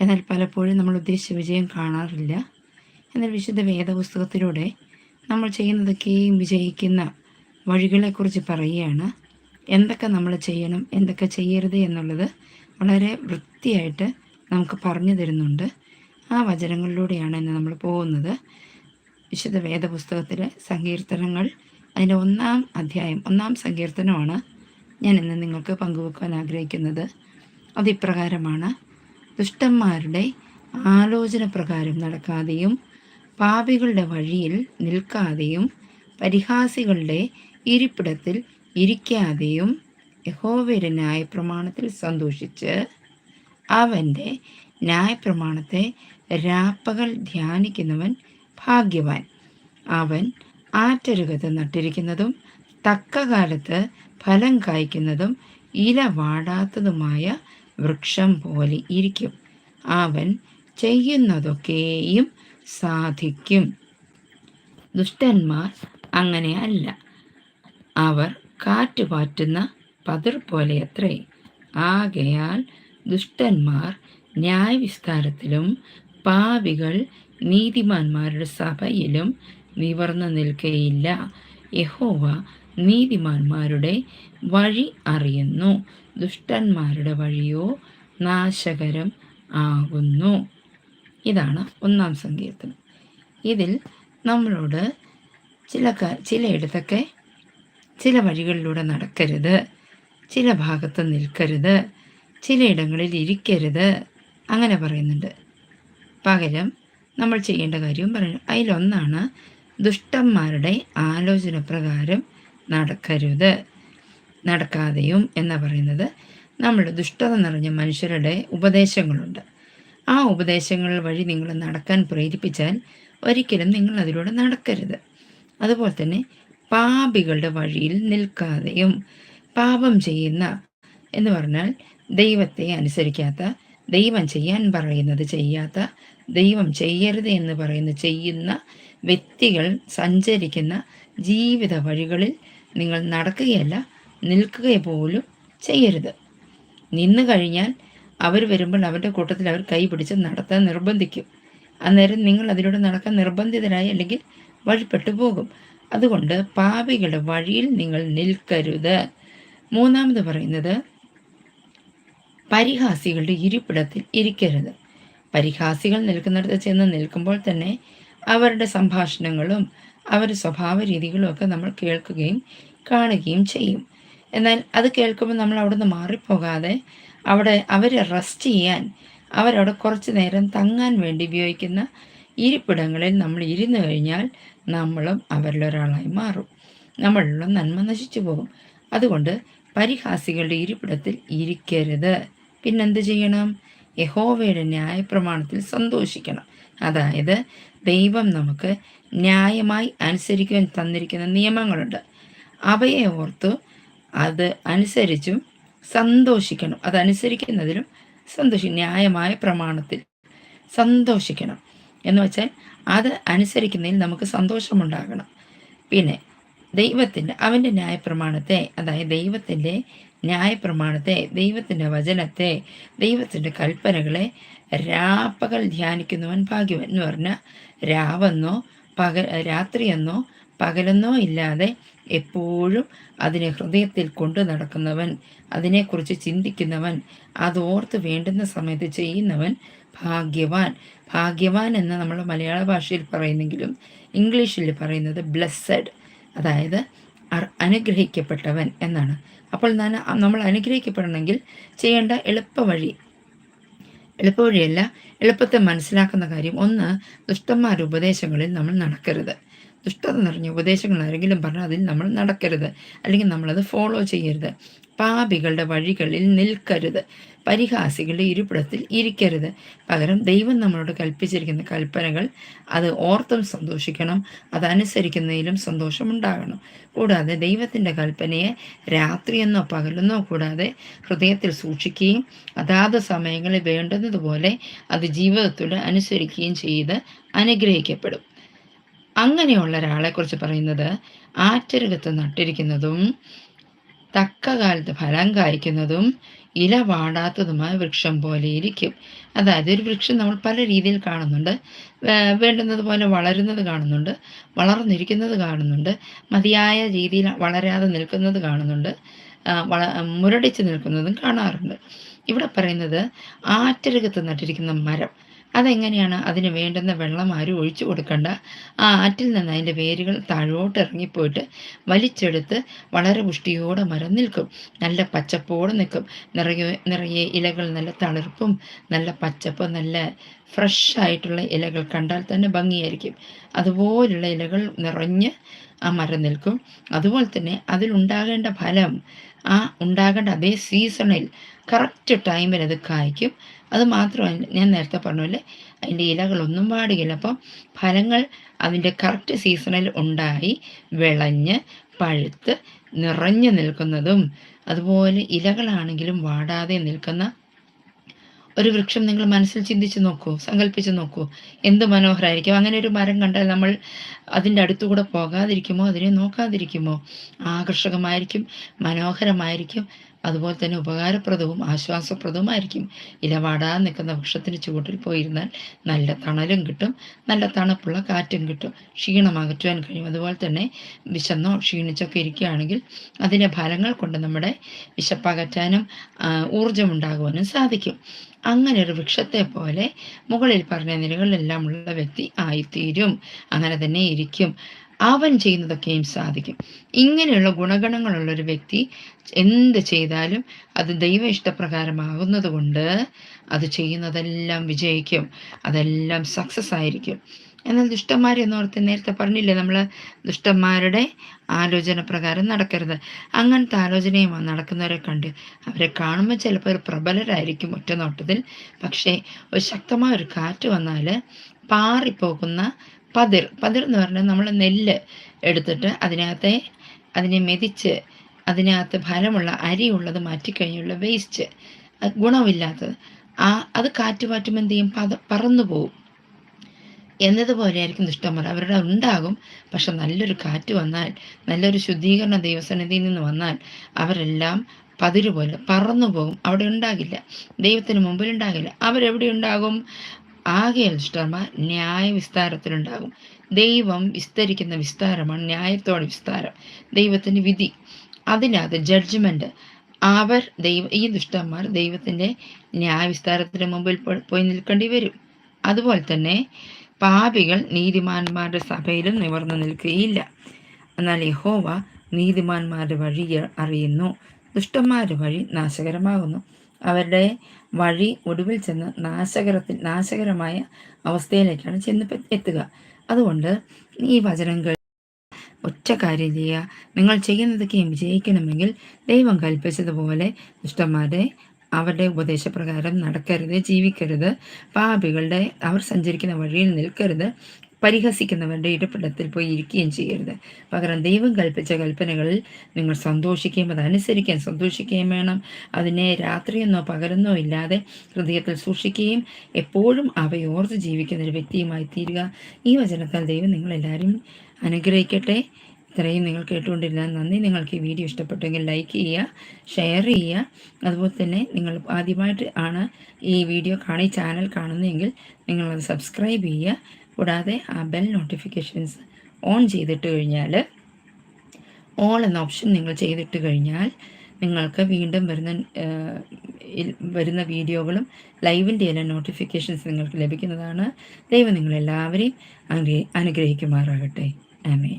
എന്നാൽ പലപ്പോഴും നമ്മൾ ഉദ്ദേശിച്ച വിജയം കാണാറില്ല. എന്നാൽ വിശുദ്ധ വേദപുസ്തകത്തിലൂടെ നമ്മൾ ചെയ്യുന്നതൊക്കെയും വിജയിക്കുന്ന വഴികളെക്കുറിച്ച് പറയുകയാണ്. എന്തൊക്കെ നമ്മൾ ചെയ്യണം എന്തൊക്കെ ചെയ്യരുത് എന്നുള്ളത് വളരെ വൃത്തിയായിട്ട് നമുക്ക് പറഞ്ഞു തരുന്നുണ്ട്. ആ വചനങ്ങളിലൂടെയാണ് ഇന്ന് നമ്മൾ പോകുന്നത്. വിശുദ്ധ വേദപുസ്തകത്തിലെ സങ്കീർത്തനങ്ങൾ അതിന്റെ ഒന്നാം അധ്യായം ഒന്നാം സങ്കീർത്തനമാണ് ഞാൻ ഇന്ന് നിങ്ങൾക്ക് പങ്കുവെക്കാൻ ആഗ്രഹിക്കുന്നത്. അതിപ്രകാരമാണ് ദുഷ്ടന്മാരുടെ ആലോചന പ്രകാരം നടക്കാതെയും പാപികളുടെ വഴിയിൽ നിൽക്കാതെയും പരിഹാസികളുടെ ഇരിപ്പിടത്തിൽ ഇരിക്കാതെയും യഹോവയുടെ ന്യായപ്രമാണത്തിൽ സന്തോഷിച്ച് അവന്റെ ന്യായപ്രമാണത്തെ രാപ്പകൽ ധ്യാനിക്കുന്നവൻ ഭാഗ്യവാൻ. അവൻ ആറ്റരുകത്ത് നട്ടിരിക്കുന്നതും തക്ക കാലത്ത് ഫലം കായ്ക്കുന്നതും ഇല വാടാത്തതുമായ വൃക്ഷം പോലെ ഇരിക്കും. അവൻ ചെയ്യുന്നതൊക്കെയും സാധിക്കും. ദുഷ്ടന്മാർ അങ്ങനെയല്ല അവർ കാറ്റ് കാറ്റുപാറ്റുന്ന പതിർ പോലെ അത്രേ ആകയാൽ ദുഷ്ടന്മാർ ന്യായവിസ്താരത്തിലും പാവികൾ നീതിമാന്മാരുടെ സഭയിലും നിവർന്നു നിൽക്കയില്ല. യഹോവ നീതിമാന്മാരുടെ വഴി അറിയുന്നു. ദുഷ്ടന്മാരുടെ വഴിയോ നാശകരം ആകുന്നു. ഇതാണ് ഒന്നാം സങ്കീർത്തനം. ഇതിൽ നമ്മളോട് ചില ചിലയിടത്തൊക്കെ ചില വഴികളിലൂടെ നടക്കരുത് ചില ഭാഗത്ത് നിൽക്കരുത് ചിലയിടങ്ങളിൽ ഇരിക്കരുത് അങ്ങനെ പറയുന്നുണ്ട്. പകരം നമ്മൾ ചെയ്യേണ്ട കാര്യവും പറയുന്നു. അതിലൊന്നാണ് ദുഷ്ടന്മാരുടെ ആലോചന പ്രകാരം നടക്കരുത്. നടക്കാതെയും എന്ന് പറയുന്നത്? നമ്മൾ ദുഷ്ടത നിറഞ്ഞ മനുഷ്യരുടെ ഉപദേശങ്ങളുണ്ട്. ആ ഉപദേശങ്ങൾ വഴി നിങ്ങൾ നടക്കാൻ പ്രേരിപ്പിച്ചാൽ ഒരിക്കലും നിങ്ങൾ അതിലൂടെ നടക്കരുത്. അതുപോലെ തന്നെ പാപികളുടെ വഴിയിൽ നിൽക്കാതെയും പാപം ചെയ്യുന്ന എന്ന് പറഞ്ഞാൽ ദൈവത്തെ അനുസരിക്കാത്ത ദൈവം ചെയ്യാൻ പറയുന്നത് ചെയ്യാത്ത ദൈവം ചെയ്യരുത് എന്ന് പറയുന്ന ചെയ്യുന്ന വ്യക്തികൾ സഞ്ചരിക്കുന്ന ജീവിത വഴികളിൽ നിങ്ങൾ നടക്കുകയല്ല നിൽക്കുക പോലും ചെയ്യരുത്. നിന്ന് കഴിഞ്ഞാൽ അവർ വരുമ്പോൾ അവരുടെ കൂട്ടത്തിൽ അവർ കൈ പിടിച്ച് നടത്താൻ നിർബന്ധിക്കും. അന്നേരം നിങ്ങൾ അതിലൂടെ നടക്കാൻ നിർബന്ധിതരായി അല്ലെങ്കിൽ വഴിപ്പെട്ടു പോകും. അതുകൊണ്ട് പാപികളുടെ വഴിയിൽ നിങ്ങൾ നിൽക്കരുത്. മൂന്നാമത് പറയുന്നത് പരിഹാസികളുടെ ഇരിപ്പിടത്തിൽ ഇരിക്കരുത്. പരിഹാസികൾ നിൽക്കുന്നിടത്ത് ചെന്ന് നിൽക്കുമ്പോൾ തന്നെ അവരുടെ സംഭാഷണങ്ങളും അവരുടെ സ്വഭാവ രീതികളും ഒക്കെ നമ്മൾ കേൾക്കുകയും കാണുകയും ചെയ്യും. എന്നാൽ അത് കേൾക്കുമ്പോൾ നമ്മൾ അവിടുന്ന് മാറിപ്പോകാതെ അവിടെ അവരെ റെസ്റ്റ് ചെയ്യാൻ അവരവിടെ കുറച്ച് നേരം തങ്ങാൻ വേണ്ടി ഉപയോഗിക്കുന്ന ഇരിപ്പിടങ്ങളിൽ നമ്മൾ ഇരുന്ന് കഴിഞ്ഞാൽ നമ്മളും അവരിലൊരാളായി മാറും. നമ്മളിലുള്ള നന്മ നശിച്ചു പോകും. അതുകൊണ്ട് പരിഹാസികളുടെ ഇരിപ്പിടത്തിൽ ഇരിക്കരുത്. പിന്നെന്ത് ചെയ്യണം? യഹോവയുടെ ന്യായപ്രമാണത്തിൽ സന്തോഷിക്കണം. അതായത് ദൈവം നമുക്ക് ന്യായമായി അനുസരിക്കുവാൻ തന്നിരിക്കുന്ന നിയമങ്ങളുണ്ട്. അവയെ ഓർത്ത് അത് അനുസരിച്ചും സന്തോഷിക്കണം. അതനുസരിക്കുന്നതിലും സന്തോഷിക്കും ന്യായമായ പ്രമാണത്തിൽ സന്തോഷിക്കണം. എന്ന് വെച്ചാൽ അത് അനുസരിക്കുന്നതിൽ നമുക്ക് സന്തോഷമുണ്ടാകണം. പിന്നെ ദൈവത്തിന്റെ അവന്റെ ന്യായപ്രമാണത്തെ അതായത് ദൈവത്തിന്റെ ന്യായപ്രമാണത്തെ ദൈവത്തിന്റെ വചനത്തെ ദൈവത്തിന്റെ കൽപ്പനകളെ രാപ്പകൽ ധ്യാനിക്കുന്നവൻ ഭാഗ്യവൻ എന്ന് പറഞ്ഞാൽ രാവെന്നോ പക രാത്രിയെന്നോ പകലെന്നോ ഇല്ലാതെ എപ്പോഴും അതിനെ ഹൃദയത്തിൽ കൊണ്ടു നടക്കുന്നവൻ അതിനെക്കുറിച്ച് ചിന്തിക്കുന്നവൻ അതോർത്ത് വേണ്ടുന്ന സമയത്ത് ചെയ്യുന്നവൻ ഭാഗ്യവാൻ. ഭാഗ്യവാൻ എന്ന് നമ്മൾ മലയാള ഭാഷയിൽ പറയുന്നെങ്കിലും ഇംഗ്ലീഷിൽ പറയുന്നത് ബ്ലെസ്സഡ് അതായത് അനുഗ്രഹിക്കപ്പെട്ടവൻ എന്നാണ്. അപ്പോൾ ഞാൻ നമ്മൾ അനുഗ്രഹിക്കപ്പെടണമെങ്കിൽ ചെയ്യേണ്ട എളുപ്പ വഴി എളുപ്പ എളുപ്പത്തെ മനസ്സിലാക്കുന്ന കാര്യം ഒന്ന് ദുഷ്ടന്മാരുടെ ഉപദേശങ്ങളിൽ നമ്മൾ നടക്കരുത്. ദുഷ്ടത നിറഞ്ഞ ഉപദേശങ്ങൾ ആരെങ്കിലും പറഞ്ഞാൽ അതിൽ നമ്മൾ നടക്കരുത്. അല്ലെങ്കിൽ നമ്മളത് ഫോളോ ചെയ്യരുത്. പാപികളുടെ വഴികളിൽ നിൽക്കരുത്. പരിഹാസികളുടെ ഇരിപ്പിടത്തിൽ ഇരിക്കരുത്. പകരം ദൈവം നമ്മളോട് കൽപ്പിച്ചിരിക്കുന്ന കൽപ്പനകൾ അത് ഓർത്തും സന്തോഷിക്കണം. അതനുസരിക്കുന്നതിലും സന്തോഷമുണ്ടാകണം കൂടാതെ ദൈവത്തിന്റെ കൽപ്പനയെ രാത്രിയെന്നോ പകലെന്നോ കൂടാതെ ഹൃദയത്തിൽ സൂക്ഷിക്കുകയും അതാത് സമയങ്ങളിൽ വേണ്ടുന്നതുപോലെ അത് ജീവിതത്തിൽ അനുസരിക്കുകയും ചെയ്ത് അനുഗ്രഹിക്കപ്പെടും. അങ്ങനെയുള്ള ഒരാളെക്കുറിച്ച് പറയുന്നത് ആറ്റരുകത്ത് നട്ടിരിക്കുന്നതും തക്ക കാലത്ത് ഫലം കായ്ക്കുന്നതും ഇല വാടാത്തതുമായ വൃക്ഷം പോലെ ഇരിക്കും. അതായത് ഒരു വൃക്ഷം നമ്മൾ പല രീതിയിൽ കാണുന്നുണ്ട്. വേണ്ടുന്നത് പോലെ വളരുന്നത് കാണുന്നുണ്ട്. വളർന്നിരിക്കുന്നത് കാണുന്നുണ്ട്. മതിയായ രീതിയിൽ വളരാതെ നിൽക്കുന്നത് കാണുന്നുണ്ട്. വള മുരടിച്ച് നിൽക്കുന്നതും കാണാറുണ്ട്. ഇവിടെ പറയുന്നത് ആറ്റരകത്ത് നട്ടിരിക്കുന്ന മരം. അതെങ്ങനെയാണ് അതിന് വേണ്ടുന്ന വെള്ളം ആരും ഒഴിച്ചു കൊടുക്കണ്ട. ആ ആറ്റിൽ നിന്ന് അതിന്റെ വേരുകൾ താഴോട്ട് ഇറങ്ങിപ്പോയിട്ട് വലിച്ചെടുത്ത് വളരെ പുഷ്ടിയോടെ മരം നിൽക്കും. നല്ല പച്ചപ്പോടെ നിൽക്കും. നിറയെ നിറയെ ഇലകൾ നല്ല തളിർപ്പും നല്ല പച്ചപ്പ് നല്ല ഫ്രഷ് ആയിട്ടുള്ള ഇലകൾ കണ്ടാൽ തന്നെ ഭംഗിയായിരിക്കും. അതുപോലുള്ള ഇലകൾ നിറഞ്ഞ് ആ മരം നിൽക്കും. അതുപോലെ തന്നെ അതിലുണ്ടാകേണ്ട ഫലം ആ ഉണ്ടാകേണ്ട അതേ സീസണിൽ കറക്റ്റ് ടൈമിൽ അത് കായ്ക്കും. അത് മാത്രമല്ല ഞാൻ നേരത്തെ പറഞ്ഞ അതിന്റെ ഇലകളൊന്നും പാടുകയില്ല അപ്പം ഫലങ്ങൾ അതിന്റെ കറക്റ്റ് സീസണിൽ ഉണ്ടായി വിളഞ്ഞ് പഴുത്ത് നിറഞ്ഞു നിൽക്കുന്നതും അതുപോലെ ഇലകളാണെങ്കിലും വാടാതെ നിൽക്കുന്ന ഒരു വൃക്ഷം നിങ്ങൾ മനസ്സിൽ ചിന്തിച്ച് നോക്കൂ സങ്കല്പിച്ച് നോക്കൂ. എന്ത് മനോഹരമായിരിക്കും അങ്ങനെ ഒരു മരം കണ്ടാൽ നമ്മൾ അതിന്റെ അടുത്തുകൂടെ പോകാതിരിക്കുമോ? അതിനെ നോക്കാതിരിക്കുമോ? ആകർഷകമായിരിക്കും മനോഹരമായിരിക്കും അതുപോലെ തന്നെ ഉപകാരപ്രദവും ആശ്വാസപ്രദവുമായിരിക്കും. ഇലവാടാൻ നിൽക്കുന്ന വൃക്ഷത്തിന് ചുവട്ടിൽ പോയിരുന്നാൽ നല്ല തണലും കിട്ടും നല്ല തണുപ്പുള്ള കാറ്റും കിട്ടും ക്ഷീണം അകറ്റുവാൻ കഴിയും. അതുപോലെ തന്നെ വിശന്നോ ക്ഷീണിച്ചൊക്കെ ഇരിക്കുകയാണെങ്കിൽ അതിന്റെ ഫലങ്ങൾ കൊണ്ട് നമ്മുടെ വിശപ്പകറ്റാനും ഊർജമുണ്ടാകുവാനും സാധിക്കും. അങ്ങനെ ഒരു വൃക്ഷത്തെ പോലെ മുകളിൽ പറഞ്ഞ നിലകളിലെല്ലാം ഉള്ള വ്യക്തി ആയിത്തീരും. അങ്ങനെ തന്നെ ഇരിക്കും. അവൻ ചെയ്യുന്നതൊക്കെയും സാധിക്കും. ഇങ്ങനെയുള്ള ഗുണഗണങ്ങളുള്ള ഒരു വ്യക്തി എന്ത് ചെയ്താലും അത് ദൈവ ഇഷ്ടപ്രകാരമാകുന്നത് കൊണ്ട് അത് ചെയ്യുന്നതെല്ലാം വിജയിക്കും. അതെല്ലാം സക്സസ് ആയിരിക്കും. എന്നാൽ ദുഷ്ടന്മാരെ ഓർത്ത് നേരത്തെ പറഞ്ഞില്ലേ നമ്മൾ ദുഷ്ടന്മാരുടെ ആലോചന പ്രകാരം നടക്കരുത്. അങ്ങനത്തെ ആലോചനയുമാണ് നടക്കുന്നവരെ കണ്ട് അവരെ കാണുമ്പോൾ ചിലപ്പോൾ ഒരു പ്രബലരായിരിക്കും ഒറ്റനോട്ടത്തിൽ. പക്ഷേ ഒരു ശക്തമായ ഒരു കാറ്റ് വന്നാൽ പാറിപ്പോകുന്ന പതിർ പതിർ എന്ന് പറഞ്ഞാൽ നമ്മൾ നെല്ല് എടുത്തിട്ട് അതിനകത്തെ അതിനെ മെതിച്ച് അതിനകത്ത് ഫലമുള്ള അരിയുള്ളത് മാറ്റിക്കഴിഞ്ഞുള്ള വേസ്റ്റ് ഗുണമില്ലാത്തത്. ആ അത് കാറ്റ് പാറ്റുമ്പോൾ എന്ത് ചെയ്യും? പത പറന്നു പോകും എന്നതുപോലെ ആയിരിക്കും ദുഷ്ടന്മാർ. അവരുടെ ഉണ്ടാകും. പക്ഷെ നല്ലൊരു കാറ്റ് വന്നാൽ നല്ലൊരു ശുദ്ധീകരണ ദൈവസന്നിധിയിൽ നിന്ന് വന്നാൽ അവരെല്ലാം പതിരുപോലെ പറന്നു പോകും അവിടെ ഉണ്ടാകില്ല. ദൈവത്തിന് മുമ്പിൽ ഉണ്ടാകില്ല. അവരെവിടെ ഉണ്ടാകും? ആകെ ദുഷ്ടന്മാർ ന്യായ വിസ്താരത്തിലുണ്ടാകും. ദൈവം വിസ്തരിക്കുന്ന വിസ്താരമാണ് ന്യായത്തോടെ വിസ്താരം ദൈവത്തിന്റെ വിധി. അതിനകത്ത് ജഡ്ജ്മെന്റ് അവർ ദൈവ ഈ ദുഷ്ടന്മാർ ദൈവത്തിന്റെ ന്യായവിസ്താരത്തിന് മുമ്പിൽ പോയി നിൽക്കേണ്ടി വരും. അതുപോലെ തന്നെ പാപികൾ നീതിമാന്മാരുടെ സഭയിലും നിവർന്നു നിൽക്കുകയില്ല. എന്നാൽ യഹോവ നീതിമാന്മാരുടെ വഴി അറിയുന്നു. ദുഷ്ടന്മാരുടെ വഴി നാശകരമാകുന്നു. അവരുടെ വഴി ഒടുവിൽ ചെന്ന് നാശകരത്തിൽ നാശകരമായ അവസ്ഥയിലേക്കാണ് ചെന്ന് എത്തുക. അതുകൊണ്ട് ഈ വചനങ്ങൾ ഒറ്റ കാര്യം ചെയ്യുക. നിങ്ങൾ ചെയ്യുന്നതൊക്കെയും വിജയിക്കണമെങ്കിൽ ദൈവം കൽപ്പിച്ചതുപോലെ ദുഷ്ടന്മാരെ അവരുടെ ഉപദേശപ്രകാരം നടക്കരുത് ജീവിക്കരുത്. പാപികളുടെ അവർ സഞ്ചരിക്കുന്ന വഴിയിൽ നിൽക്കരുത്. പരിഹസിക്കുന്നവരുടെ ഇടപെടത്തിൽ പോയി ഇരിക്കുകയും ചെയ്യരുത്. പകരം ദൈവം കൽപ്പിച്ച കൽപ്പനകളിൽ നിങ്ങൾ സന്തോഷിക്കുകയും അതനുസരിക്കാൻ സന്തോഷിക്കുകയും വേണം. അതിനെ രാത്രിയെന്നോ പകലെന്നോ ഇല്ലാതെ ഹൃദയത്തിൽ സൂക്ഷിക്കുകയും എപ്പോഴും അവയോർത്ത് ജീവിക്കുന്ന ഒരു വ്യക്തിയുമായി തീരുക. ഈ വചനത്താൽ ദൈവം നിങ്ങളെല്ലാവരും അനുഗ്രഹിക്കട്ടെ. ഇത്രയും നിങ്ങൾ കേട്ടുകൊണ്ടിരുന്ന നന്ദി. നിങ്ങൾക്ക് ഈ വീഡിയോ ഇഷ്ടപ്പെട്ടെങ്കിൽ ലൈക്ക് ചെയ്യുക ഷെയർ ചെയ്യുക. അതുപോലെ തന്നെ നിങ്ങൾ ആദ്യമായിട്ട് ആണ് ഈ വീഡിയോ കാണി ചാനൽ കാണുന്നതെങ്കിൽ നിങ്ങളത് സബ്സ്ക്രൈബ് ചെയ്യുക. കൂടാതെ ആ ബെൽ നോട്ടിഫിക്കേഷൻസ് ഓൺ ചെയ്തിട്ട് കഴിഞ്ഞാൽ ഓൾ എന്ന ഓപ്ഷൻ നിങ്ങൾ ചെയ്തിട്ട് കഴിഞ്ഞാൽ നിങ്ങൾക്ക് വീണ്ടും വരുന്ന വരുന്ന വീഡിയോകളും ലൈവിന്റെ എല്ലാം നോട്ടിഫിക്കേഷൻസ് നിങ്ങൾക്ക് ലഭിക്കുന്നതാണ്. ദൈവം നിങ്ങളെല്ലാവരെയും അനുഗ്രഹിക്കുമാറാകട്ടെ. ആമേ